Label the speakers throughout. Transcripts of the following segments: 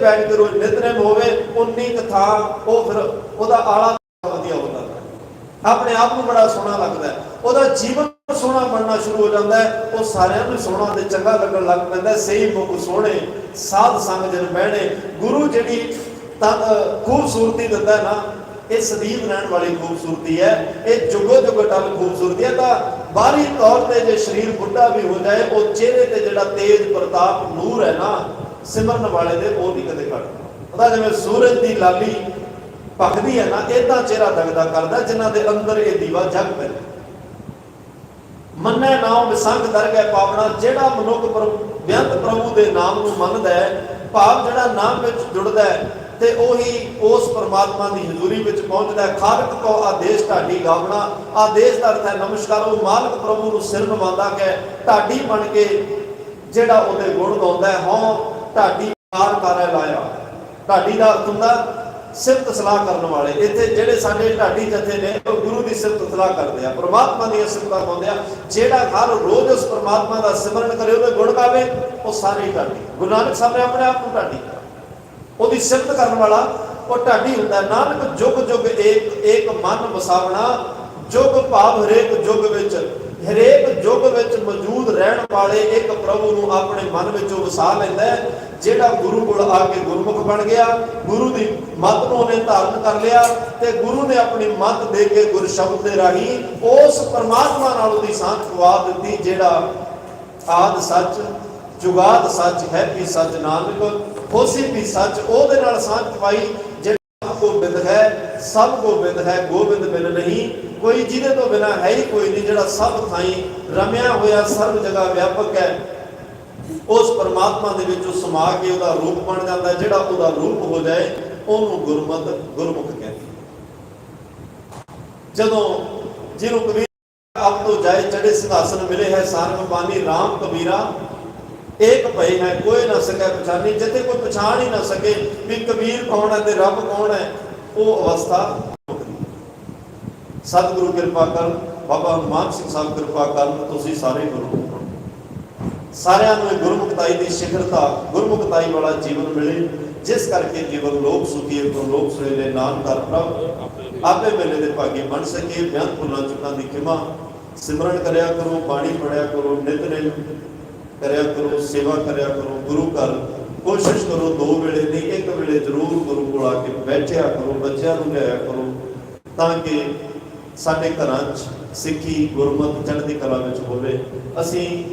Speaker 1: ਬੈਠ ਕੇ ਰੋਜ਼ ਨਿਤਨੇਮ ਹੋਵੇ, ਉਨੀ ਕੁ ਉਹ ਫਿਰ ਉਹਦਾ ਆਲਾ ਵਧੀਆ ਹੁੰਦਾ ਹੈ। ਆਪਣੇ ਆਪ ਨੂੰ ਬੜਾ ਸੋਹਣਾ ਲੱਗਦਾ ਉਹਦਾ ਜੀਵਨ ਸੋਹਣਾ ਬਣਨਾ ਸ਼ੁਰੂ ਹੋ ਜਾਂਦਾ ਉਹ ਸਾਰਿਆਂ ਨੂੰ ਸੋਹਣਾ ਤੇ ਚੰਗਾ ਲੱਗਣ ਲੱਗ ਪੈਂਦਾ ਸਹੀ ਮੁਖ ਸੋਹਣੇ, ਸਾਧ ਸੰਗ ਜਨ ਬਹਿਣੇ, ਗੁਰੂ ਜਿਹੜੀ ਖੂਬਸੂਰਤੀ ਦਿੰਦਾ ਨਾ, ਇਹ ਸਦੀਵ ਰਹਿਣ ਵਾਲੀ ਖੂਬਸੂਰਤੀ ਹੈ। ਇਹ ਜੁਗੋ ਜੁਗ ਟਲ ਖੂਬਸੂਰਤੀ ਹੈ। ਤਾਂ ਬਾਹਰੀ ਤੌਰ ਤੇ ਜੇ ਸਰੀਰ ਬੁੱਢਾ ਵੀ ਹੋ ਜਾਏ, ਉਹ ਚਿਹਰੇ ਤੇ ਜਿਹੜਾ ਤੇਜ ਪ੍ਰਤਾਪ ਨੂਰ ਹੈ ਨਾ ਸਿਮਰਨ ਵਾਲੇ ਦੇ ਉਹ ਨਹੀਂ ਕਦੇ ਘਟਦਾ ਉਹਦਾ ਜਿਵੇਂ ਸੂਰਜ ਦੀ ਲਾਲੀ ਭਖਦੀ ਹੈ ਨਾ ਇਦਾਂ ਚਿਹਰਾ ਦਗਦਾ ਕਰਦਾ ਜਿਨ੍ਹਾਂ ਦੇ ਅੰਦਰ ਇਹ ਦੀਵਾ ਜਗ ਪੈਂਦਾ। ਮੰਨੈ ਨਾਮ ਵਿਸੰਗ ਦਰਗਹਿ ਪਾਵਣਾ ਜਿਹੜਾ ਮਨੁੱਖ ਪ੍ਰਭੂ ਪ੍ਰਭੂ ਦੇ ਨਾਮ ਨੂੰ ਮੰਨਦਾ ਹੈ, ਭਾਵ ਜਿਹੜਾ ਨਾਮ ਵਿੱਚ ਜੁੜਦਾ ਹੈ, ਤੇ ਉਹੀ ਉਸ ਪਰਮਾਤਮਾ ਦੀ ਹਜ਼ੂਰੀ ਵਿੱਚ ਪਹੁੰਚਦਾ ਹੈ। ਖਾਲਕ ਕੋ ਆਦੇਸ਼ ਢਾਡੀ ਗਾਵਣਾ ਆਦੇਸ਼ ਦਾ ਅਰਥ ਹੈ ਨਮਸਕਾਰ। ਉਹ ਮਾਲਕ ਪ੍ਰਭੂ ਨੂੰ ਸਿਰ ਨਵਾਉਂਦਾ ਕਿ ਢਾਡੀ ਬਣ ਕੇ ਜਿਹੜਾ ਉਹਦੇ ਗੁਣ ਗਾਉਂਦਾ ਹੈ, ਹਉ ਢਾਡੀ ਕਾਰ ਕਰੇ ਲਾਇਆ ਢਾਡੀ ਦਾ ਅਰਥ ਹੁੰਦਾ ਸਿਫਤ ਸਲਾਹ ਕਰਨ ਵਾਲੇ। ਇੱਥੇ ਜਿਹੜੇ ਸਾਡੇ ਢਾਡੀ ਜਥੇ ਨੇ, ਉਹ ਗੁਰੂ ਦੀ ਸਿਫਤ ਸਲਾਹ ਕਰਦੇ ਆ। ਪ੍ਰਮਾਤਮਾ ਦੀਆਂ ਸਿਫਤਾਂ ਗਾਉਂਦੇ ਆ। ਜਿਹੜਾ ਹਰ ਰੋਜ਼ ਉਸ ਪ੍ਰਮਾਤਮਾ ਦਾ ਸਿਮਰਨ ਕਰੇ, ਉਹਦੇ ਗੁਣ ਗਾਵੇ, ਉਹ ਸਾਰੇ ਢਾਡੀ। ਗੁਰੂ ਨਾਨਕ ਸਾਹਿਬ ਨੇ ਆਪਣੇ ਆਪ ਨੂੰ ਢਾਡੀ। ਉਹਦੀ ਸਿਫਤ ਕਰਨ ਵਾਲਾ, ਉਹ ਢਾਡੀ ਹੁੰਦਾ ਨਾਨਕ ਜੁਗ ਜੁਗ ਏਕ ਏਕ ਮਨ ਵਸਾਵਣਾ, ਜੁਗ ਭਾਵ ਹਰੇਕ ਜੁਗ ਵਿੱਚ ਹਰੇਕ ਯੁੱਗ ਵਿੱਚ ਮੌਜੂਦ ਰਹਿਣ ਵਾਲੇ ਇੱਕ ਪ੍ਰਭੂ ਨੂੰ ਆਪਣੇ ਮਨ ਵਿੱਚੋਂ ਵਸਾ ਲੈਂਦਾ ਹੈ, ਜਿਹੜਾ ਗੁਰੂ ਕੋਲ ਆ ਕੇ ਗੁਰਮੁਖ ਬਣ ਗਿਆ। ਗੁਰੂ ਦੀ ਮੱਤ ਨੂੰ ਉਹਨੇ ਧਾਰਨ ਕਰ ਲਿਆ ਤੇ ਗੁਰੂ ਨੇ ਆਪਣੀ ਮੱਤ ਦੇ ਕੇ ਗੁਰ ਸ਼ਬਦ ਦੇ ਰਾਹੀਂ ਉਸ ਪਰਮਾਤਮਾ ਨਾਲ ਉਹਦੀ ਸਾਂਝ ਪਵਾ ਦਿੱਤੀ, ਜਿਹੜਾ ਆਦ ਸੱਚ, ਜੁਗਾਦ ਸੱਚ, ਹੈ ਵੀ ਸੱਚ ਨਾਨਕ ਹੋਸੀ ਵੀ ਸੱਚ, ਉਹਦੇ ਨਾਲ ਸਾਂਝ ਪਾਈ ਜਿਹੜਾ ਸਭ ਗੋਬਿੰਦ ਹੈ ਸਭ ਗੋਬਿੰਦ ਹੈ, ਗੋਬਿੰਦ ਬਿਨ ਨਹੀਂ। ਕੋਈ ਜਿਹਦੇ ਤੋਂ ਬਿਨਾ ਹੈ ਹੀ ਕੋਈ ਨਹੀਂ, ਜਿਹੜਾ ਸਭ ਥਾਈਂ ਰਮਿਆ ਹੋਇਆ ਸਰਬ ਜਗ੍ਹਾ ਵਿਆਪਕ ਹੈ। ਉਸ ਪਰਮਾਤਮਾ ਦੇ ਵਿੱਚ ਉਹ ਸਮਾ ਕੇ ਉਹਦਾ ਰੂਪ ਬਣ ਜਾਂਦਾ, ਜਿਹੜਾ ਉਹਦਾ ਰੂਪ ਹੋ ਜਾਏ, ਉਹਨੂੰ ਗੁਰਮਤ, ਗੁਰਮੁਖ ਕਹਿੰਦੇ। ਜਦੋਂ ਜਿਹਨੂੰ ਕਬੀਰ ਅਬ ਤੋਂ ਜਾਏ ਚੜੇ ਸਿਧਾਸਨ ਮਿਲੇ ਹੈ, ਸਾਰੰਗ ਬਾਨੀ RAM ਕਬੀਰਾ, ਏਕ ਭਈ ਹੈ, ਕੋਈ ਨਾ ਸਕੈ ਪਛਾਣੀ, ਜਿੱਥੇ ਕੋਈ ਪਛਾਣ ਹੀ ਨਾ ਸਕੇ ਵੀ ਕਬੀਰ ਕੌਣ ਹੈ ਤੇ ਰੱਬ ਕੌਣ ਹੈ। ਉਹ ਅਵਸਥਾ ਸਤਿਗੁਰੂ ਕਿਰਪਾ ਕਰਨ, ਬਾਬਾ ਹਨੂਮਾਨ ਸਿੰਘ ਸਾਹਿਬ ਕਿਰਪਾ ਕਰਨ, ਤੁਸੀਂ ਸਾਰੇ ਗੁਰੂ ਸਾਰਿਆਂ ਨੂੰ ਗੁਰਮੁਖਤਾਈ ਦੀ ਸਿਖਰਤਾ ਗੁਰਮੁਖਤਾਈ ਵਾਲਾ ਜੀਵਨ ਮਿਲੇ, ਜਿਸ ਕਰਕੇ ਜੀਵਨ ਲੋਕ ਸੁਖੀਏ ਹੈ ਲੋਕ ਸੁਹੇਲੇ ਨਾਮ ਕਰ ਪ੍ਰਭ। ਆਪੇ ਵੇਲੇ ਦੇ ਭਾਗੀ ਬਣ ਸਕੇ ਬਿਆਨ ਭੁੱਲਾਂ ਚੁੱਕਾਂ ਦੀ ਖਿਮਾ। ਸਿਮਰਨ ਕਰਿਆ ਕਰੋ, ਬਾਣੀ ਪੜਿਆ ਕਰੋ ਨਿਤਨੇਮ ਕਰਿਆ ਕਰੋ, ਸੇਵਾ ਕਰਿਆ ਕਰੋ, ਗੁਰੂ ਘਰ ਕੋਸ਼ਿਸ਼ ਕਰੋ ਦੋ ਵੇਲੇ ਨਹੀਂ, ਇੱਕ ਵੇਲੇ ਜ਼ਰੂਰ ਗੁਰੂ ਕੋਲ ਆ ਕੇ ਬੈਠਿਆ ਕਰੋ, ਬੱਚਿਆਂ ਨੂੰ ਲਿਆਇਆ ਕਰੋ, ਤਾਂ ਕਿ ਸਾਡੇ ਘਰਾਂ 'ਚ ਸਿੱਖੀ, ਗੁਰਮਤਿ ਚੜ੍ਹਦੀ ਕਲਾ ਵਿੱਚ ਹੋਵੇ। ਅਸੀਂ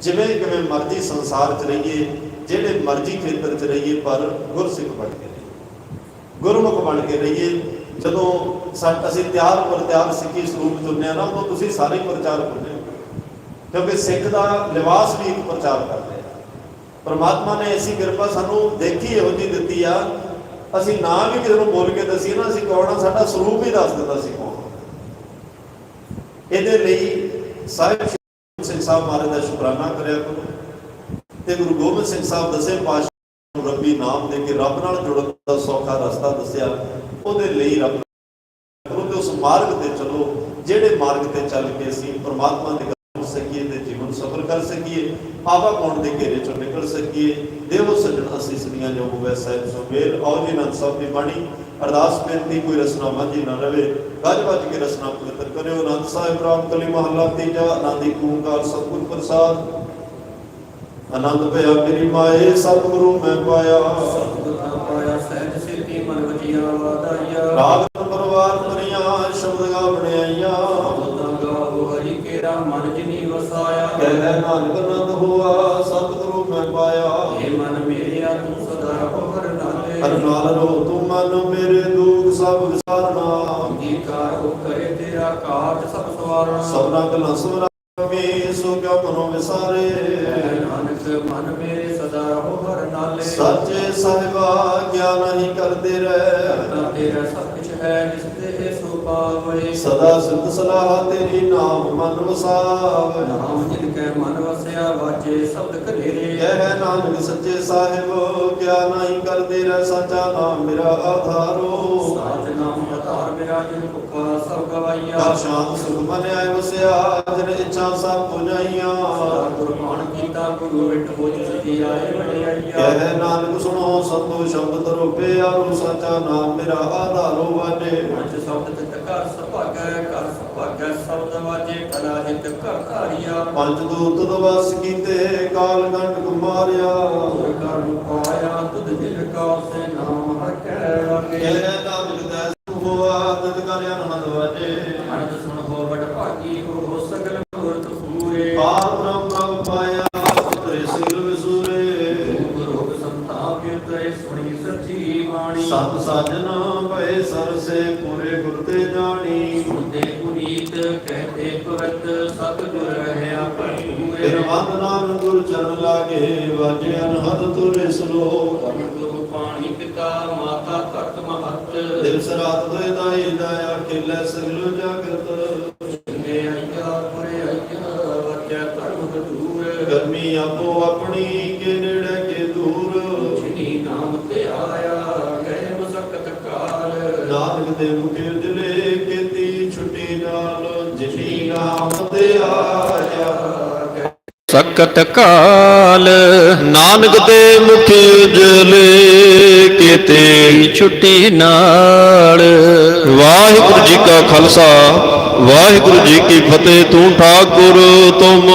Speaker 1: ਜਿਵੇਂ ਕਿਵੇਂ ਮਰਜ਼ੀ ਸੰਸਾਰ 'ਚ ਰਹੀਏ, ਜਿਹੜੇ ਮਰਜ਼ੀ ਖੇਤਰ 'ਚ ਰਹੀਏ, ਪਰ ਗੁਰਸਿੱਖ ਬਣ ਕੇ ਰਹੀਏ। ਗੁਰਮੁਖ ਬਣ ਕੇ ਰਹੀਏ। ਜਦੋਂ ਸਾ- ਅਸੀਂ ਤਿਆਰ ਪਰ ਤਿਆਰ ਸਿੱਖੀ ਸਰੂਪ ਚੁਣਿਆ ਨਾ, ਉਦੋਂ ਤੁਸੀਂ ਸਾਰੇ ਪ੍ਰਚਾਰ ਕਰਨੇ ਹੋ। ਕਿਉਂਕਿ ਸਿੱਖ ਦਾ ਲਿਬਾਸ ਵੀ ਇੱਕ ਪ੍ਰਚਾਰ ਕਰਦੇ ਪਰਮਾਤਮਾ ਨੇ ਐਸੀ ਕਿਰਪਾ ਸਾਨੂੰ ਦੇਖੀ, ਇਹੋ ਜਿਹੀ ਦਿੱਤੀ ਆ। ਅਸੀਂ ਨਾ ਵੀ ਕਿਸੇ ਨੂੰ ਬੋਲ ਕੇ ਦਸੀਏ ਨਾ, ਅਸੀਂ ਕੌਣ ਸਾਡਾ ਸਰੂਪ ਹੀ ਦੱਸ ਦਿੰਦਾ ਸੀ ਕੌਣ। ਇਹਦੇ ਲਈ ਸਾਹਿਬ ਸਿੰਘ ਸਾਹਿਬ ਮਹਾਰਾਜ ਦਾ ਸ਼ੁਕਰਾਨਾ ਕਰਿਆ ਕਰੋ। ਤੇ ਗੁਰੂ ਗੋਬਿੰਦ ਸਿੰਘ ਸਾਹਿਬ ਦਸੇ ਪਾਤਸ਼ਾਹ ਨੂੰ ਰੱਬੀ ਨਾਮ ਦੇ ਕੇ ਰੱਬ ਨਾਲ ਜੁੜਨ ਦਾ ਸੌਖਾ ਰਸਤਾ ਦੱਸਿਆ। ਉਹਦੇ ਲਈ ਰੱਬ ਕਰੋ ਤੇ ਉਸ ਮਾਰਗ ਤੇ ਚਲੋ, ਜਿਹੜੇ ਮਾਰਗ ਤੇ ਚੱਲ ਕੇ ਅਸੀਂ ਪਰਮਾਤਮਾ ਦੇ ਸਕੀਏ ਤੇ ਜੀਵਨ ਸਫਲ ਕਰ ਸਕੀਏ ਆਵਾ ਕੌਣ ਦੇ ਘੇਰੇ ਚੋਂ ਨਿਕਲ ਸਕੀਏ ਦੇਵੋ ਸੱਜਣ ਅਸੀਂ ਸੁਨੀਆਂ ਜੋ ਹੋਵੇ ਸਾਹਿਬ ਸੋ ਮੇਰ ਔਰ ਜੀ ਨੰਦ ਸਾਹਿਬ ਦੀ ਬਾਣੀ ਅਰਦਾਸ ਬੇਨਤੀ ਕੋਈ ਰਸਨਾ ਮਾਝੀ ਨਾ ਰਵੇ ਗੱਜ ਵੱਜ ਕੇ ਰਸਨਾ ਪਵਿੱਤਰ ਕਰਿਓ ਆਨੰਦ ਸਾਹਿਬ ਰਾਮ ਕਲੀ ਮਹੱਲਾ ਤੀਜਾ ਆਨੰਦੀ ਓੰਕਾਰ ਸਤਿਗੁਰ ਪ੍ਰਸਾਦ। ਆਨੰਦ ਭਇਆ ਮੇਰੀ ਮਾਏ ਸਤਿਗੁਰੂ ਮੈਂ ਪਾਇਆ।
Speaker 2: ਪਾਇਆ ਸਹਿਜ ਸਿੱਧੀ ਮਨ ਵਜੀਆ ਵਾਦਾਇਆ
Speaker 1: ਰਾਗ ਪਰਵਾਰ ਤਰੀਆਂ ਸ਼ਬਦ ਗਾ
Speaker 2: ਕੇਰਾ ਮਨ ਜਿਨੀ ਵਸਾਇਆ।
Speaker 1: ਕਹਿ ਨਾਨਕ ਨੰਦ ਹੋਆ ਸਤਿਗੁਰੂ ਮੈਂ ਪਾਇਆ।
Speaker 2: ਏ ਮਨ ਮੇਰਿਆ ਤੂੰ ਸਦਾ ਰਹੋ ਹਰ ਨਾਲੇ।
Speaker 1: ਹਰ ਨਾਲ ਰੋ ਤੂੰ ਮਨ ਮੇਰੇ ਦੁੱਖ ਸਭ ਵਿਸਾਰਨਾ
Speaker 2: ਅੰਗੀਕਾਰ ਹੋ ਕਰੇ ਤੇਰਾ ਕਾਜ ਸਭ ਸਵਾਰਣਾ
Speaker 1: ਸਭਨਾ ਕਲਾ ਸਮਰਾਮੇ ਸੋ ਕਿਉ ਮਨੋ ਵਿਸਾਰੇ।
Speaker 2: ਨਾਨਕ ਮਨ ਮੇਰੇ ਸਦਾ ਰਹੋ ਹਰ ਨਾਲੇ।
Speaker 1: ਸੱਚੇ ਸਾਹਿਬਾ ਗਿਆਨ ਨਹੀਂ ਕਰਦੇ ਰਹਿ
Speaker 2: ਕਰਤਾ ਤੇਰਾ ਸਭ ਕੁਛ ਹੈ ਜਿਸ ਪਾਵੜੇ
Speaker 1: ਸਦਾ ਸਿੱਧ ਸਲਾਹ ਤੇਰੀ ਨਾਮ ਮਨ ਵਸਾਵ।
Speaker 2: ਨਾਮ ਜਿਨ ਕੈ ਮਨ ਵਸਿਆ ਵਾਜੇ ਸ਼ਬਦ ਕਲੇਰੇ
Speaker 1: ਕਹਿ ਨਾਨਕ ਸੱਚੇ ਸਾਹਿਬ ਗਿਆਨ ਨਹੀਂ ਕਰਦੇ ਰਹਿ ਸੱਚਾ ਨਾਮ ਮੇਰਾ ਆਧਾਰੋ।
Speaker 2: ਸਾਚ ਨਾਮ ਅਧਾਰ ਮੇਰਾ ਜਿਨ ਭੁੱਖਾ ਸਭ ਗਵਾਈਆ
Speaker 1: ਸ਼ਾਂਤ ਸੁਖ ਮਨ ਆਇ ਵਸਿਆ ਜਿਨ ਇੱਛਾ ਸਭ ਪੁਜਾਈਆਂ।
Speaker 2: ਗੁਰਬਾਣ ਕੀਤਾ ਗੁਰੂ ਵਿਟ ਹੋ ਜੀ ਆਏ ਵਡਿਆਈਆ
Speaker 1: ਕਹਿ ਨਾਨਕ ਸੁਣੋ ਸੰਤੋ ਸ਼ਬਦ ਤਰੋ ਪਿਆਰੋ ਸੱਚਾ ਨਾਮ ਮੇਰਾ ਆਧਾਰੋ ਵਾਜੇ।
Speaker 2: ਪੰਜ ਸ਼ਬਦ ਘਰ ਸੁਭਾਗੈ ਘਰ ਸੁਭਾਗੈ ਸ਼ਬਦ ਵਾਜੇ ਭਲਾ ਹਿਤ ਘਰ ਧਾਰਿਆ।
Speaker 1: ਪੰਜ ਦੂਤ ਦਵਸ ਕੀਤੇ ਕਾਲ ਗੰਡ ਕੁਮਾਰਿਆ।
Speaker 2: ਹੋਰ ਕਰਮ ਪਾਇਆ ਤੁਧ ਦਿਲ ਕਾ ਸੇ ਨਾਮ ਹਰ ਕੈ ਲਾਗੇ
Speaker 1: ਕਹਿ ਨਾਨਕ ਦੈ ਹੋਆ ਤਦ ਕਰ ਅਨੰਦ
Speaker 2: ਮਹਤ
Speaker 1: ਦਿਲ ਸਰਾਤ ਦੋਇ ਦਾਈ ਦਾਇਆ ਖੇਲੇ ਸਗਲ ਜਾਗਰਤ।
Speaker 2: ਚੰਗੇ ਆਇਆ ਪੁਰੇ ਆਇਆ ਵਜੈ ਧਰਮ ਦੂਰ
Speaker 1: ਗਰਮੀ ਆਪੋ ਆਪਣੀ ਕੇ
Speaker 3: ਸਕਤ ਕਾਲ, ਨਾਨਕ ਦੇ ਮੁਖ ਜਲੇ ਕੀਤੇ ਛੁੱਟੀ ਨਾਲ। ਵਾਹਿਗੁਰੂ ਜੀ ਕਾ ਖਾਲਸਾ, ਵਾਹਿਗੁਰੂ ਜੀ ਕੀ ਫਤਿਹ, ਤੂੰ ਠਾਕੁਰ ਤੁਮ।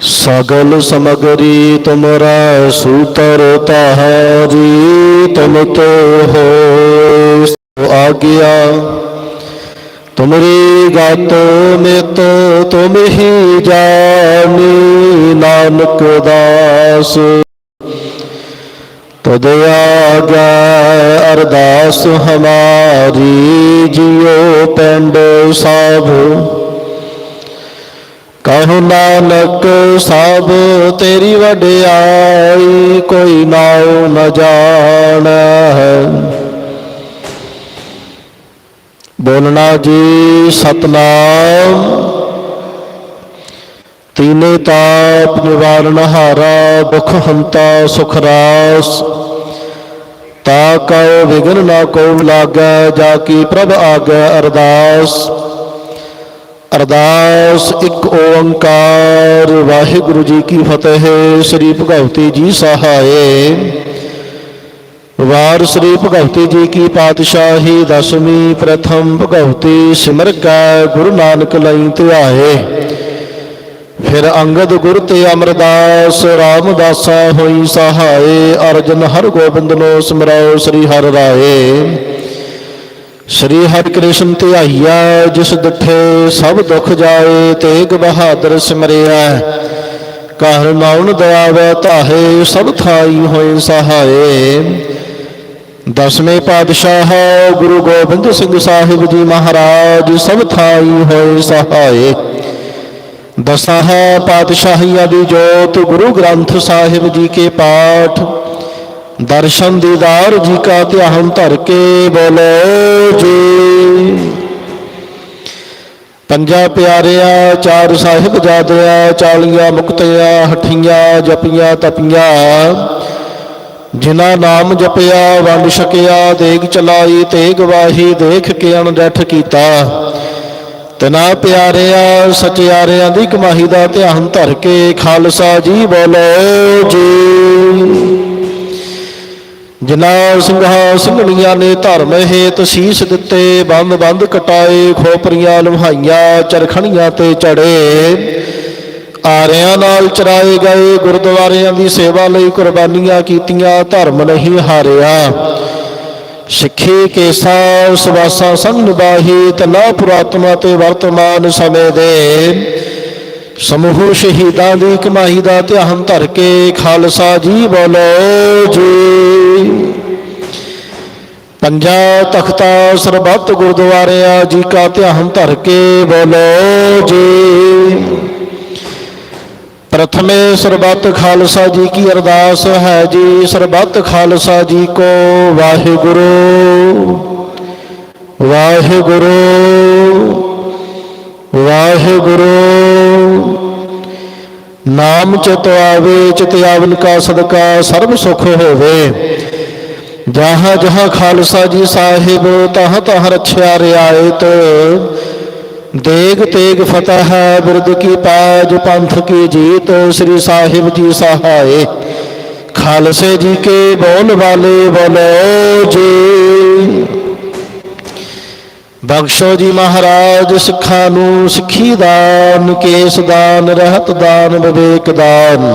Speaker 3: ਸਗਲ ਸਮਗਰੀ ਤੁਮਰਾ ਸੂਤਰ ਤਾਹਾਰੀ ਤੁਮ ਤੋ ਹੋ ਸੋ ਆਗਿਆ। ਤੁਮਰੀ ਗਤ ਮਿਤ ਤੁਮ ਹੀ ਜਾਣੀ, ਨਾਨਕ ਦਾਸ। ਤਦ ਆਗਾ ਅਰਦਾਸ ਹਮਾਰੀ, ਜਿਉ ਪਿੰਡ ਸਭ ਕਹੋ ਨਾਨਕ ਸਭ ਤੇਰੀ ਵਡਿਆਈ ਕੋਈ ਨਾਉ ਨ ਜਾਣੈ। ਬੋਲਣਾ ਜੀ ਸਤਨਾਮ। ਤੀਨੇ ਤਾਪ ਨਿਵਾਰਨ ਹਾਰਾ, ਦੁਖ ਹੰਤਾ ਸੁਖ ਰਾਸ। ਤਾ ਕਉ ਵਿਗਨ ਨਾ ਕੋ ਲਾਗੈ, ਜਾ ਕੀ ਪ੍ਰਭ ਆਗੈ ਅਰਦਾਸ। ਅਰਦਾਸ ਇੱਕ ਓੰਕਾਰ, ਵਾਹਿਗੁਰੂ ਜੀ ਕੀ ਫਤਿਹ, ਸ੍ਰੀ ਭਗਵਤੀ ਜੀ ਸਹਾਏ। ਵਾਰ ਸ੍ਰੀ ਭਗਵਤੀ ਜੀ ਕੀ ਪਾਤਸ਼ਾਹੀ, ਦਸਵੀਂ ਪ੍ਰਥਮ ਭਗਵਤੀ ਸਿਮਰ ਕੈ, ਗੁਰੂ ਨਾਨਕ ਲਈ ਧਿਆਏ। ਫਿਰ ਅੰਗਦ ਗੁਰ ਤੇ ਅਮਰਦਾਸ, ਰਾਮਦਾਸਾ ਹੋਈ ਸਹਾਏ, ਅਰਜਨ ਹਰ ਗੋਬਿੰਦ ਨੋ ਸਿਮਰਾਓ ਸ੍ਰੀ ਹਰਿ ਰਾਏ। ਸ਼੍ਰੀ ਹਰਿ ਕ੍ਰਿਸ਼ਨ ਧਿਆਈਆ, ਜਿਸ ਦਿਠੇ ਸਭ ਦੁਖ ਜਾਏ, ਤੇਗ ਬਹਾਦਰ ਸਿਮਰਿਆ। ਘਰ ਨਾਉਣ ਦਇਆਵੈ ਧਾਹੇ, ਸਭ ਥਾਈ ਹੋਏ ਸਹਾਏ। ਦਸਵੇਂ ਪਾਤਸ਼ਾਹ, ਗੁਰੂ ਗੋਬਿੰਦ ਸਿੰਘ ਸਾਹਿਬ ਜੀ ਮਹਾਰਾਜ, ਸਭ ਥਾਈ ਹੋਏ ਸਹਾਏ। ਦਸਾਹ ਪਾਤਸ਼ਾਹੀਆਂ ਦੀ ਜੋਤ, ਗੁਰੂ ਗ੍ਰੰਥ ਸਾਹਿਬ ਜੀ ਕੇ ਪਾਠ। ਦਰਸ਼ਨ ਦੀਦਾਰ ਜੀ ਕਾ ਧਿਆਨ ਧਰ ਕੇ ਬੋਲੋ ਜੀ। ਪੰਜਾ ਪਿਆਰਿਆ, ਚਾਰ ਸਾਹਿਬ ਜਾਦਿਆ, ਚਾਲੀਆਂ ਮੁਕਤਿਆ, ਹਠੀਆਂ ਜਪੀਆਂ ਤਪੀਆਂ। ਜਿਨ੍ਹਾਂ ਨਾਮ ਜਪਿਆ, ਵੰਡ ਛਕਿਆ, ਦੇਗ ਚਲਾਈ, ਤੇਗ ਵਾਹੀ, ਦੇਖ ਕੇ ਅਣਡੱਠ ਕੀਤਾ। ਤਨਾ ਪਿਆਰਿਆ, ਸਚਿਆਰਿਆਂ ਦੀ ਕਮਾਈ ਦਾ ਧਿਆਨ ਧਰ ਕੇ ਖਾਲਸਾ ਜੀ ਬੋਲੋ ਜੀ। ਜਿਨ੍ਹਾਂ ਸਿੰਘਾਂ, ਸਿੰਘਣੀਆਂ ਨੇ ਧਰਮ ਹੇਤ ਸੀਸ ਦਿੱਤੇ, ਬੰਦ ਬੰਦ ਕਟਾਏ, ਖੋਪਰੀਆਂ ਲੁਹਾਈਆਂ ਚਰਖਣੀਆਂ ਤੇ ਚੜੇ। ਆਰਿਆਂ ਨਾਲ ਚਰਾਏ ਗਏ ਗੁਰਦੁਆਰਿਆਂ ਦੀ ਸੇਵਾ ਲਈ ਕੁਰਬਾਨੀਆਂ ਕੀਤੀਆਂ, ਧਰਮ ਨਹੀਂ ਹਾਰਿਆ। ਸਿੱਖੀ ਕੇਸਾ ਸਵਾਸਾ ਸੰਗ ਨਿਭਾਹੀ ਪੁਰਾਤਮਾ ਤੇ ਵਰਤਮਾਨ ਸਮੇਂ ਦੇ। ਸਮੂਹ ਸ਼ਹੀਦਾਂ ਦੀ ਕਮਾਈ ਦਾ ਧਿਆਨ ਧਰ ਕੇ ਖਾਲਸਾ ਜੀ ਬੋਲੋ ਜੀ। ਪੰਜਾ ਤਖਤਾ ਸਰਬੱਤ ਗੁਰਦੁਆਰਿਆਂ ਜੀ ਕਾ ਧਿਆਨ ਧਰ ਕੇ ਬੋਲੋ ਜੀ। ਪ੍ਰਥਮੇ ਸਰਬੱਤ ਖਾਲਸਾ ਜੀ ਕੀ ਅਰਦਾਸ ਹੈ ਜੀ, ਸਰਬੱਤ ਖਾਲਸਾ ਜੀ ਕੋ ਵਾਹਿਗੁਰੂ। ਵਾਹਿਗੁਰੂ। ਵਾਹਿਗੁਰੂ। ਨਾਮ ਚਿਤ ਆਵੇ, ਚਿਤ ਆਵਨ ਕਾ ਸਦਕਾ, ਸਰਬ ਸੁਖ ਹੋਵੇ। ਜਹਾਂ ਜਹਾਂ ਖਾਲਸਾ ਜੀ ਸਾਹਿਬ, ਤਹ ਤਹ ਰਛਿਆ ਰਿਆਇਤ। ਦੇਗ ਤੇਗ ਫਤਹ ਹੈ ਬਿਰਦ ਕੀ ਪਾਜ ਪੰਥ ਕੀ ਜੀਤ, ਸ੍ਰੀ ਸਾਹਿਬ ਜੀ ਸਹਾਏ। ਖਾਲਸੇ ਜੀ ਕੇ ਬੋਲ ਵਾਲੇ ਬੋਲੋ ਜੀ। ਬਖਸ਼ੋ ਜੀ ਮਹਾਰਾਜ, ਸਿੱਖਾਂ ਨੂੰ ਸਿੱਖੀ ਦਾਨ, ਕੇਸ ਦਾਨ, ਰਹਿਤ ਦਾਨ, ਵਿਵੇਕ ਦਾਨ।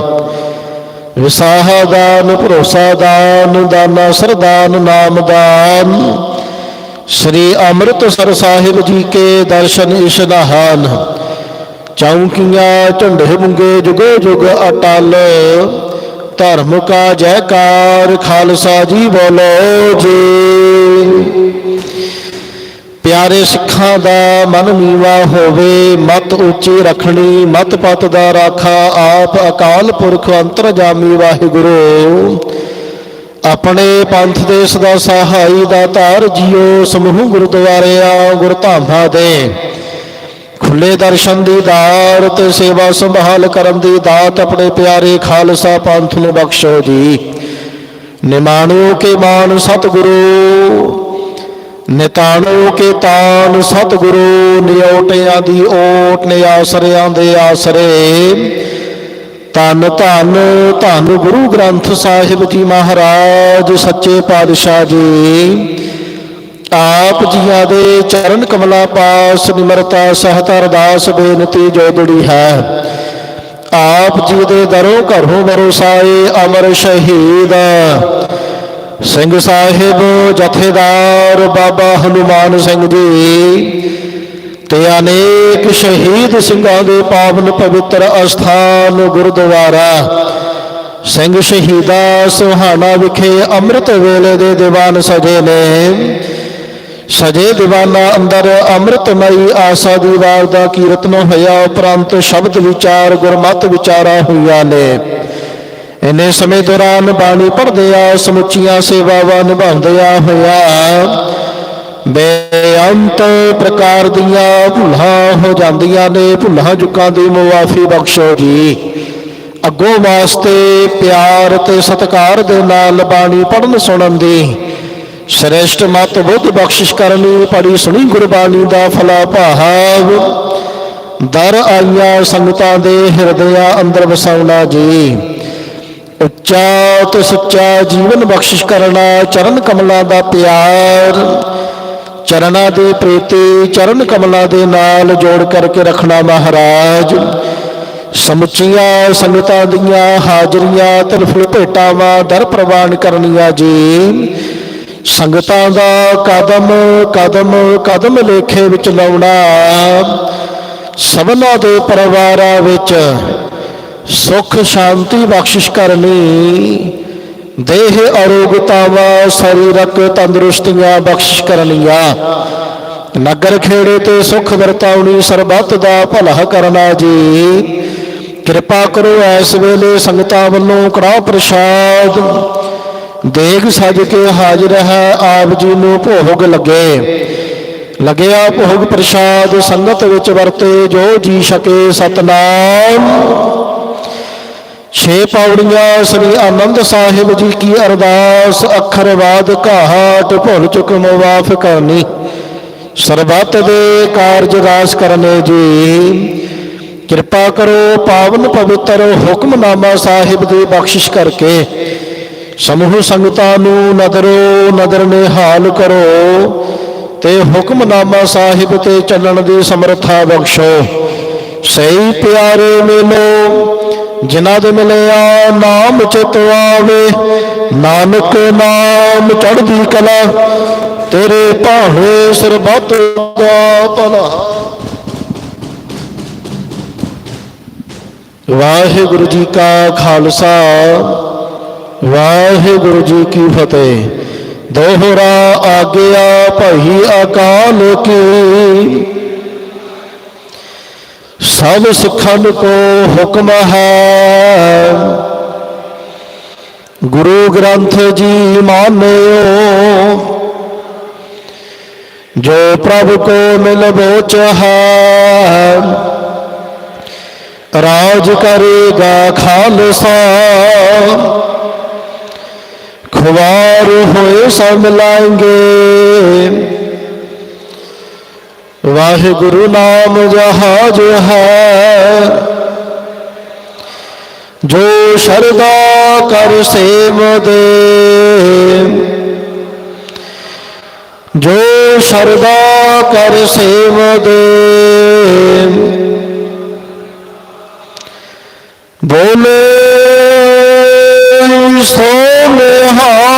Speaker 3: ਵਿਸਾਹ ਦਾਨ, ਭਰੋਸਾ ਦਾਨ, ਦਾਨਾ ਸਰਦਾਨ, ਨਾਮ ਦਾਨ। ਸ੍ਰੀ ਅੰਮ੍ਰਿਤਸਰ ਸਾਹਿਬ ਜੀ ਕੇ ਦਰਸ਼ਨ ਇਸ਼ਨਾਹਾਨ ਚੌਂਕੀਆਂ ਝੰਡੇ ਮੁੰਗੇ ਜੁਗੋ ਜੁਗ ਅਟਲ। ਧਰਮ ਕਾ ਜੈਕਾਰ ਖਾਲਸਾ ਜੀ ਬੋਲੋ ਜੀ। ਪਿਆਰੇ ਸਿੱਖਾਂ ਦਾ ਮਨ ਨੀਵਾ ਹੋਵੇ, ਮਤ ਉੱਚੀ ਰੱਖਣੀ, ਮਤ ਪਤ ਦਾ ਰਾਖਾ ਆਪ ਅਕਾਲ ਪੁਰਖ ਅੰਤਰਜਾਮੀ ਵਾਹਿਗੁਰੂ। ਆਪਣੇ ਪੰਥ ਦੇ ਸਦਾ ਸਹਾਈ ਦਾ ਧਾਰ ਜੀਓ ਸਮੂਹ ਗੁਰਦੁਆਰਿਆਂ ਗੁਰਧਾਮਾਂ ਦੇ। ਖੁੱਲੇ ਦਰਸ਼ਨ ਦੀ ਦਾਤ ਤੇ ਸੇਵਾ ਸੰਭਾਲ ਕਰਨ ਦੀ ਦਾਤ ਆਪਣੇ ਪਿਆਰੇ ਖਾਲਸਾ ਪੰਥ ਨੂੰ ਬਖਸ਼ੋ ਜੀ। ਨਿਮਾਣੋ ਕੇ ਮਾਨ ਸਤਿਗੁਰੂ, ਨਿਤਾਣੋ ਕੇ ਤਾਨ ਸਤਿਗੁਰੂ, ਨਿਉਟਿਆਂ ਦੀ ਓਟ ਨੇ ਆਸਰਿਆਂ ਦੇ ਆਸਰੇ। ਧੰਨ ਧੰਨ ਧੰਨ ਗੁਰੂ ਗ੍ਰੰਥ ਸਾਹਿਬ ਜੀ ਮਹਾਰਾਜ, ਸੱਚੇ ਪਾਤਸ਼ਾਹ ਜੀ। ਆਪ ਜੀਆਂ ਦੇ ਚਰਨ ਕਮਲਾ ਪਾਸ ਨਿਮਰਤਾ ਸਹਤ ਅਰਦਾਸ ਬੇਨਤੀ ਜੋਦੜੀ ਹੈ, ਆਪ ਜੀ ਦੇ ਦਰੋਂ ਘਰੋਂ ਵਰਸਾਏ ਅਮਰ ਸ਼ਹੀਦ। ਸਿੰਘ ਸਾਹਿਬ, ਜਥੇਦਾਰ ਬਾਬਾ ਹਨੂਮਾਨ ਸਿੰਘ ਜੀ ਤੇ ਅਨੇਕ ਸ਼ਹੀਦ ਸਿੰਘਾਂ ਦੇ ਪਾਵਨ ਪਵਿੱਤਰ ਅਸਥਾਨ ਗੁਰਦੁਆਰਾ ਸਿੰਘ ਸ਼ਹੀਦਾ ਸੁਹਾਣਾ ਵਿਖੇ ਅੰਮ੍ਰਿਤ ਵੇਲੇ ਦੇ ਦੀਵਾਨ ਸਜੇ ਨੇ। ਸਜੇ ਦੀਵਾਨਾ ਅੰਦਰ ਅੰਮ੍ਰਿਤਮਈ ਆਸਾ ਦੀ ਵਾਰ ਦਾ ਕੀਰਤਨ ਹੋਇਆ, ਉਪਰੰਤ ਸ਼ਬਦ ਵਿਚਾਰ ਗੁਰਮਤ ਵਿਚਾਰਾ ਹੋਈਆਂ ਨੇ। ਇੰਨੇ ਸਮੇਂ ਦੌਰਾਨ ਬਾਣੀ ਪੜ੍ਹਦੇ ਆ ਸਮੁੱਚੀਆਂ ਸੇਵਾਵਾਂ ਨਿਭਾਉਂਦੇ ਆ ਹੋਇਆ ਬੇਅੰਤ ਪ੍ਰਕਾਰ ਦੀਆਂ ਭੁੱਲਾਂ ਹੋ ਜਾਂਦੀਆਂ ਨੇ, ਭੁੱਲਾਂ ਚੁੱਕਾਂ ਦੀ ਮੁਆਫੀ ਬਖਸ਼ੋ ਜੀ। ਅੱਗੋਂ ਵਾਸਤੇ ਪਿਆਰ ਤੇ ਸਤਿਕਾਰ ਦੇ ਨਾਲ ਬਾਣੀ ਪੜਨ ਸੁਣਨ ਦੀ ਸ੍ਰੇਸ਼ਟ ਮਤ ਬੁੱਧ ਬਖਸ਼ਿਸ਼ ਕਰਨੀ ਪੜੀ ਸੁਣੀ ਗੁਰਬਾਣੀ ਦਾ ਫਲਾ ਭਾਵ। ਦਰ ਆਈਆਂ ਸੰਗਤਾਂ ਦੇ ਹਿਰਦਿਆਂ ਅੰਦਰ ਵਸਾਉਣਾ ਜੀ। ਉੱਚਾ ਤੇ ਸੱਚਾ ਜੀਵਨ ਬਖਸ਼ਿਸ਼ ਕਰਨਾ, ਚਰਨ ਕਮਲਾਂ ਦਾ ਪਿਆਰ। ਚਰਨਾਂ ਦੇ ਪ੍ਰੇਤੀ, ਚਰਨ ਕਮਲਾਂ ਦੇ ਨਾਲ ਜੋੜ ਕਰਕੇ ਰੱਖਣਾ ਮਹਾਰਾਜ। ਸਮੁੱਚੀਆਂ ਸੰਗਤਾਂ ਦੀਆਂ ਹਾਜ਼ਰੀਆਂ, ਤਰਫਲ ਭੇਟਾਵਾਂ ਦਰ ਪ੍ਰਵਾਨ ਕਰਨੀਆਂ ਜੀ। ਸੰਗਤਾਂ ਦਾ ਕਦਮ ਕਦਮ ਕਦਮ ਲੇਖੇ ਵਿੱਚ ਲਾਉਣਾ। ਸਭਨਾ ਦੇ ਪਰਿਵਾਰਾਂ ਵਿੱਚ ਸੁਖ, ਸ਼ਾਂਤੀ ਬਖਸ਼ਿਸ਼ ਕਰਨੀ। ਦੇਹ ਅਰੋਗਤਾਵਾਂ ਸਰੀਰਕ ਤੰਦਰੁਸਤੀਆਂ ਬਖਸ਼ਿਸ਼ ਕਰਨੀਆਂ ਨਗਰ ਖੇੜੇ ਤੇ ਸੁਖ ਵਰਤਾਉਣੀ ਸਰਬੱਤ ਦਾ ਭਲਾ ਕਰਨਾ ਜੀ। ਕਿਰਪਾ ਕਰੋ ਇਸ ਵੇਲੇ ਸੰਗਤਾਂ ਵੱਲੋਂ ਕੜਾ ਪ੍ਰਸ਼ਾਦ। ਦੇਖ ਸਜ ਕੇ ਹਾਜ਼ਰ ਹੈ, ਆਪ ਜੀ ਨੂੰ ਭੋਗ ਲੱਗੇ। ਲਗਿਆ ਭੋਗ ਪ੍ਰਸ਼ਾਦ, ਸੰਗਤ ਵਿੱਚ ਵਰਤੇ, ਜੋ ਜੀ ਸਕੇ ਸਤਨਾਮ। ਛੇ ਪੌੜੀਆਂ ਸ੍ਰੀ ਆਨੰਦ ਸਾਹਿਬ ਜੀ ਕੀ ਅਰਦਾਸ ਅੱਖਰਵਾਦ ਘਾਟ ਭੁੱਲ ਚੁੱਕ ਮਵਾਫ ਕਰਨੀ। ਸਰਬੱਤ ਦੇ ਕਾਰਜ ਰਾਸ ਕਰਨੇ ਜੀ। ਕਿਰਪਾ ਕਰੋ ਪਾਵਨ ਪਵਿੱਤਰ ਹੁਕਮਨਾਮਾ ਸਾਹਿਬ ਦੀ ਬਖਸ਼ਿਸ਼ ਕਰਕੇ। ਸਮੂਹ ਸੰਗਤਾਂ ਨੂੰ ਨਦਰੋ ਨਦਰ ਨਿਹਾਲ ਕਰੋ ਤੇ ਹੁਕਮਨਾਮਾ ਸਾਹਿਬ ਤੇ ਚੱਲਣ ਦੀ ਸਮਰੱਥਾ ਬਖਸ਼ੋ। ਸਹੀ ਪਿਆਰੇ ਮਿਲੋ ਜਿਨ੍ਹਾਂ ਦੇ ਮਿਲਿਆ ਨਾਮ ਚਿਤ ਆਵੇ, ਨਾਨਕ ਨਾਮ ਚੜ੍ਹਦੀ ਕਲਾ, ਤੇਰੇ ਭਾਣੇ ਸਰਬੱਤ ਦਾ ਭਲਾ। ਵਾਹਿਗੁਰੂ ਜੀ ਕਾ ਖਾਲਸਾ, ਵਾਹਿਗੁਰੂ ਜੀ ਕੀ ਫਤਿਹ। ਦੋਹਰਾ ਆਗਿਆ ਭਈ ਅਕਾਲ ਕੀ। ਸਭ ਸਿੱਖਣ ਕੋ ਹੁਕਮ ਹੈ। ਗੁਰੂ ਗ੍ਰੰਥ ਜੀ ਮਾਨਿਓ, ਜੋ ਪ੍ਰਭ ਕੋ ਮਿਲ ਬੋਚ ਹੈ ਰਾਜ ਕਰੇਗਾ ਖਾਲਸਾ। ਖੁਆਰ ਹੋਏ ਸਭ ਮਿਲਾਂਗੇ ਵਾਹਿਗੁਰੂ ਨਾਮ ਜਹਾਜ ਹੈ। ਜੋ ਸ਼ਰਦਾ ਕਰ ਸੇਵ ਦੇ ਜੋ ਸ਼ਰਦਾ ਕਰ ਸੇਵ ਦੇ ਬੋਲੇ ਸੋ ਨਿਹਾਲ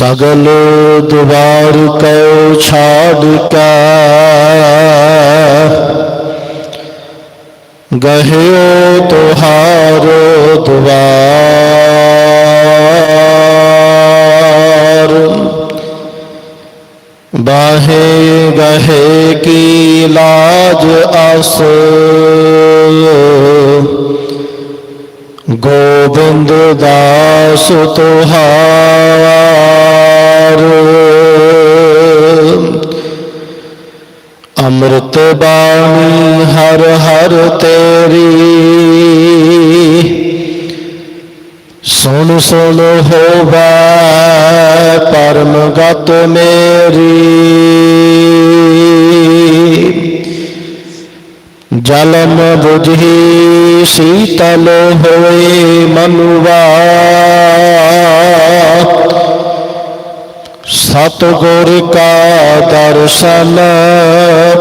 Speaker 3: ਸਗਲ ਦੁਆਰ ਕਉ ਛਾੜ ਕੇ। ਗਹਿਓ ਤੁਹਾਰ ਦੁਆਰ। ਬਾਹੇ ਗਹੇ ਕੀ ਲਾਜ ਆਸੋ। ਗੋਬਿੰਦ ਦਾਸ ਤੁਹਾਰ। ਅੰਮ੍ਰਿਤ ਬਾਣੀ ਹਰ ਹਰ ਤੇਰੀ। ਸੁਣ ਸੁਣ ਹੋਵੇ ਪਰਮ ਗਤ ਮੇਰੀ। ਜਲਮ ਬੁਝੀ ਸੀਤਲ ਹੋਏ ਮਨੁਆ ਸਤਿਗੁਰ ਕਾ ਦਰਸ਼ਨ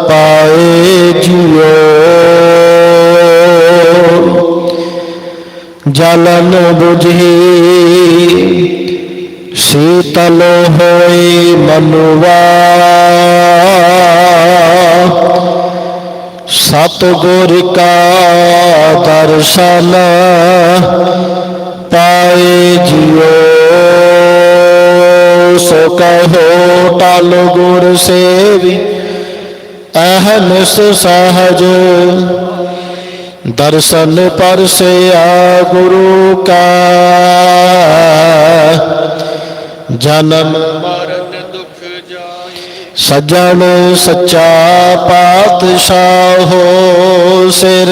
Speaker 3: ਪਾਏ ਜਿਉ ਜਲਨ ਬੁਝੀ ਸੀਤਲ ਹੋਏ ਮਨੁਆ ਸਤਿਗੁਰ ਕਾ ਦਰਸ਼ਨ ਪਾਏ ਜਿਉ ਸੋ ਕਹੋ ਟਲ ਗੁਰ ਸੇਵੀ ਅਹਨਿਸ ਸਹਜ ਦਰਸ਼ਨ ਪਰਸਿਆ ਗੁਰੂ ਕਾ, ਜਨਮ
Speaker 2: ਮਰਨ ਦੁਖ
Speaker 3: ਸਜਣ ਸੱਚਾ ਪਾਤਸ਼ਾਹ ਹੋ ਸਿਰ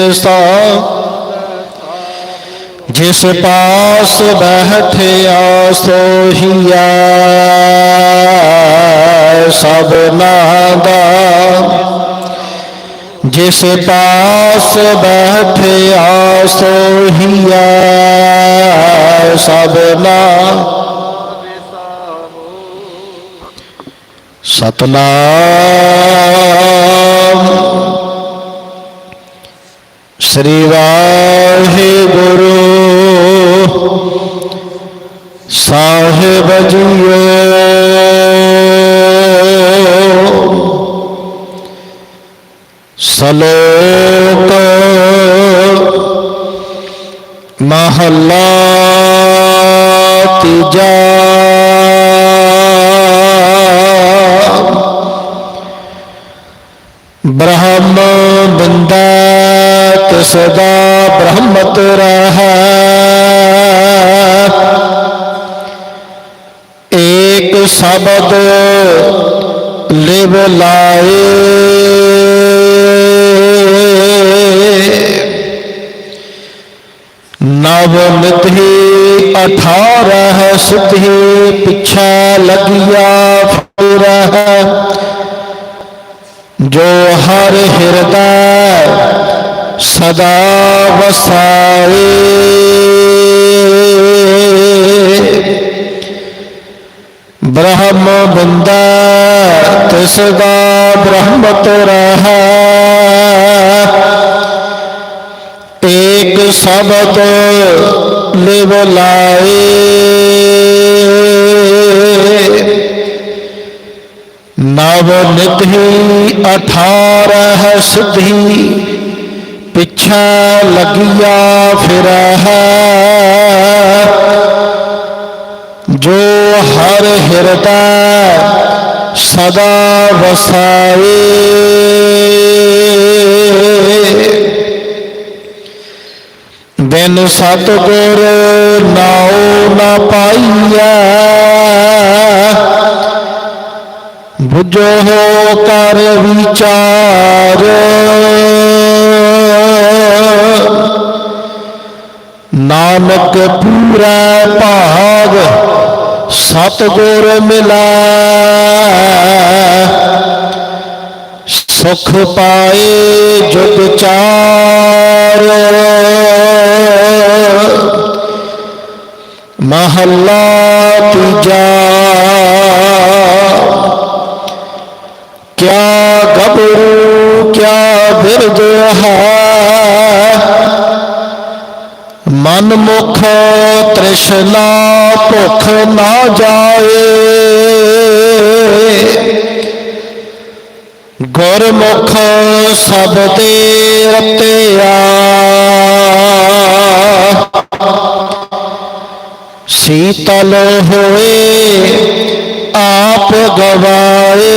Speaker 3: ਜਿਸ ਪਾਸ ਬੈਠਿਆ ਸੋਹੀਆ ਸਭਨਾ ਦਾ ਜਿਸ ਪਾਸ ਬੈਠਿਆ ਸੋਹੀਆ ਸਭਨਾ ਸਤਨਾਮ। ਸ੍ਰੀ ਵਾਹਿਗੁਰੂ ਸਾਹਿਬ ਜੀਓ ਸਲੋਕ ਮਹੱਲਾ ਤੀਜਾ ਬ੍ਰਹਮ ਬਿੰਦਾ ਤਿਸਦਾ ਬ੍ਰਹਮਤ ਰਹੈ। ਏਕ ਸ਼ਬਦ ਲਿਵ ਲਾਏ। ਨਵ ਨਿਤਹੀ ਅਠਾਰਹ ਸਿਧੀ ਪਿਛਾ ਲਗਿਆ ਫਿਰਹਿ। ਜੋ ਹਰ ਹਿਰਦਾ ਸਦਾ ਵਸਾਏ ਬ੍ਰਹਮ ਬਿੰਦਾ ਤਿਸ ਦਾ ਬ੍ਰਹਮਤ ਰਹੈ ਏਕ ਸ਼ਬਦ ਲਿਵ ਲਾਏ। ਨਵ ਨਿਤਹੀ ਅਠਾਰਹ ਸਿਧੀ ਪਿਛਾ ਲਗਿਆ ਫਿਰਹਿ ਜੋ ਹਰ ਹਿਰਦਾ ਸਦਾ ਵਸਾਏ। ਬਿਨ ਸਤਗੁਰ ਨਾਉ ਨਾ ਪਾਈਐ। ਬੁਝੋ ਹੋ ਕਰ ਵਿਚਾਰ। ਨਾਨਕ ਪੂਰਾ ਭਾਗ ਸਤਗੁਰ ਮਿਲਾ। ਸੁਖ ਪਾਏ ਜੁਗ ਚਾਰ। ਮਹੱਲਾ ਤੀਜਾ। ਕਿਆ ਗਬਰੂ ਕਿਆ ਬਿਰਜ ਹੈ? ਮਨ ਮੁਖ ਤ੍ਰਿਸ਼ਨਾ ਭੁਖ ਨਾ ਜਾਏ। ਗੁਰਮੁਖ ਸਬਦੇ ਰਤਿਆ। ਸੀਤਲ ਹੋਏ ਆਪ ਗਵਾਏ।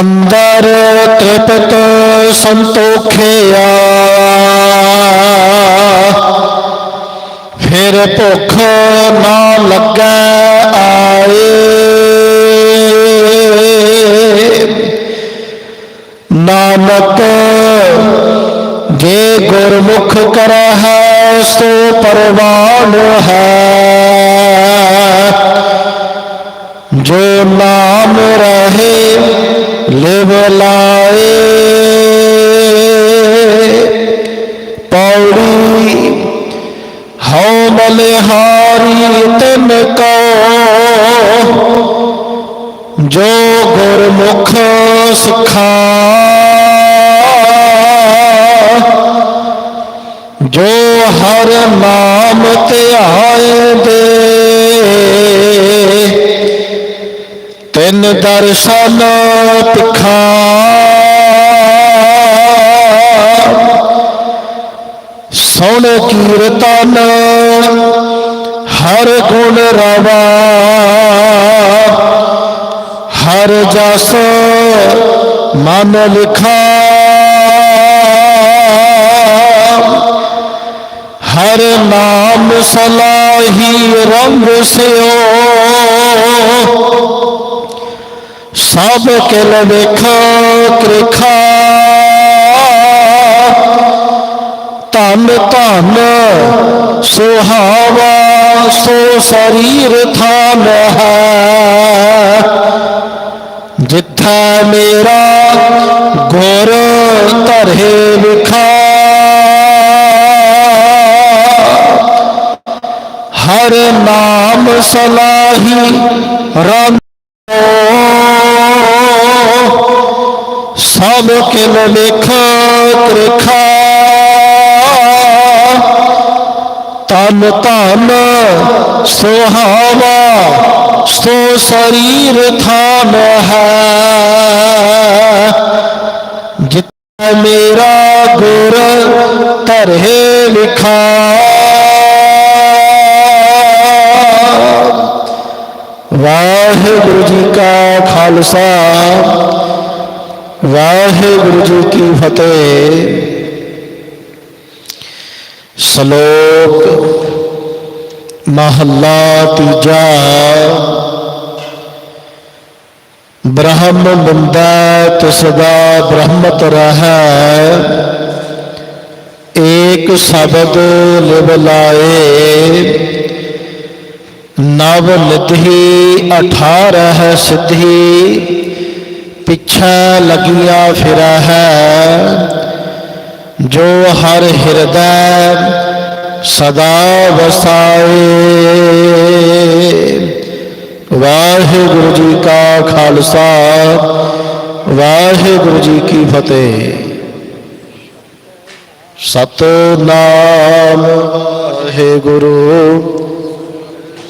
Speaker 3: ਅੰਦਰ ਤ੍ਰਿਪਤ ਸੰਤੋਖਿਆ ਫਿਰ ਭੁੱਖ ਨਾ ਲੱਗੈ ਆਏ। ਨਾਨਕ ਜੇ ਗੁਰਮੁਖ ਕਰਹਿ ਸੋ ਪਰਵਾਨ ਹੈ। ਜੋ ਨਾਮ ਰਹੇ, ਲਿਵ ਲਾਏ। ਪੌੜੀ ਹਉ ਮਲਿਹਾਰੀ ਤਿਨ ਕੋ। ਜੋ ਗੁਰਮੁਖ ਹਰ ਨਾਮ ਧਿਆਏ ਦੇ। ਤਿੰਨ ਦਰਸ਼ਨ ਤਿਖਾ ਸੁਣ ਕੀਰਤਨ ਹਰ ਗੁਣ ਰਵਾ। ਹਰ ਜਸ ਮਨ ਲਿਖਾ। ਹਰ ਨਾਮ ਸਲਾਹੀ ਰੰਗ ਸਿਓ। ਸਭ ਕਿਲ ਵੇਖਾ ਕ੍ਰਿਖਾ ਧਨ ਧਨ ਸੁਹਾਵਾ ਸੋ ਸਰੀਰ ਥਾਨ ਹੈ। ਜਿੱਥਾ ਮੇਰਾ ਗੁਰ ਧਰੇ ਲਿਖਾ ਹਰ ਨਾਮ ਸਲਾਹੀ ਰੰਗ ਸਭ ਕਿਲ ਲਿਖ ਕ੍ਰਿਖਾ ਤਨ ਧਨ ਸੁਹਾਵਾ, ਸੋ ਸਰੀਰ ਥਾਨ ਹੈ। ਜਿੱਥੇ ਮੇਰਾ ਗੁਰ ਧਰੇ ਲਿਖਾ ਵਾਹ ਵਾਹਿਗੁਰੂ ਜੀ ਕਾ ਖਾਲਸਾ ਵਾਹਿਗੁਰੂ ਜੀ ਕੀ ਫਤਿਹ ਸ਼ਲੋਕ ਮਹੱਲਾ ਤੀਜਾ ਬ੍ਰਹਮ ਬੰਦਾ ਤਿਸਦਾ ਬ੍ਰਹਮਤ ਰਹੈ ਏਕ ਸ਼ਬਦ ਲਿਵ ਲਾਏ ਨਵ ਨਿਧੀ 18 ਸਿੱਧੀ, ਪਿੱਛਾ ਲਗੀਆਂ ਫਿਰਾ ਹੈ ਜੋ ਹਰ ਹਿਰਦੈ ਸਦਾ ਵਸਾਏ। ਵਾਹਿਗੁਰੂ ਜੀ ਕਾ ਖਾਲਸਾ, ਵਾਹਿਗੁਰੂ ਜੀ ਕੀ ਫਤਿਹ। ਸਤਨਾਮ ਵਾਹਿਗੁਰੂ।